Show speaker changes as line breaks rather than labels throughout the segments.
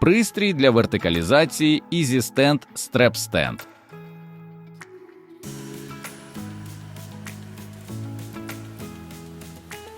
Пристрій для вертикалізації EasyStand Strap Stand.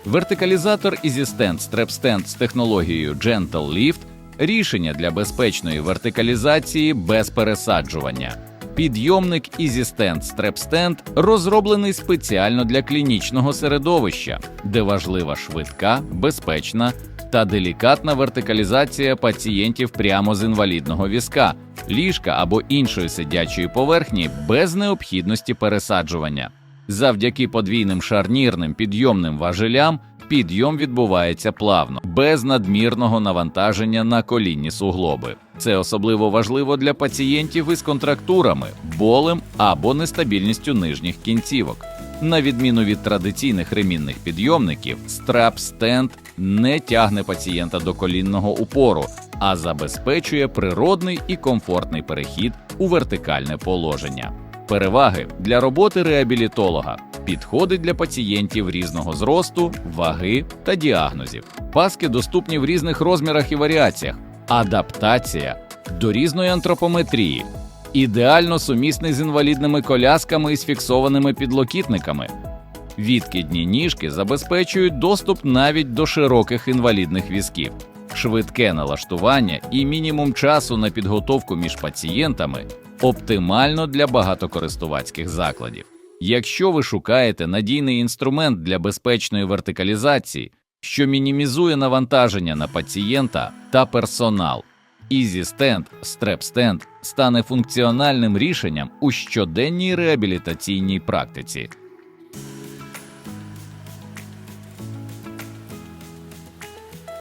Вертикалізатор EasyStand Strap Stand з технологією Gentle Lift – рішення для безпечної вертикалізації без пересаджування. Підйомник EasyStand Strap Stand розроблений спеціально для клінічного середовища, де важлива швидка, безпечна та делікатна вертикалізація пацієнтів прямо з інвалідного візка, ліжка або іншої сидячої поверхні без необхідності пересаджування. Завдяки подвійним шарнірним підйомним важелям підйом відбувається плавно, без надмірного навантаження на колінні суглоби. Це особливо важливо для пацієнтів із контрактурами, болем або нестабільністю нижніх кінцівок. На відміну від традиційних ремінних підйомників, страп стенд не тягне пацієнта до колінного упору, а забезпечує природний і комфортний перехід у вертикальне положення. Переваги для роботи реабілітолога підходить для пацієнтів різного зросту, ваги та діагнозів. Паски доступні в різних розмірах і варіаціях. Адаптація до різної антропометрії, ідеально сумісний з інвалідними колясками і з фіксованими підлокітниками. Відкидні ніжки забезпечують доступ навіть до широких інвалідних візків. Швидке налаштування і мінімум часу на підготовку між пацієнтами оптимально для багатокористувацьких закладів. Якщо ви шукаєте надійний інструмент для безпечної вертикалізації, що мінімізує навантаження на пацієнта та персонал, EasyStand StrepStand стане функціональним рішенням у щоденній реабілітаційній практиці.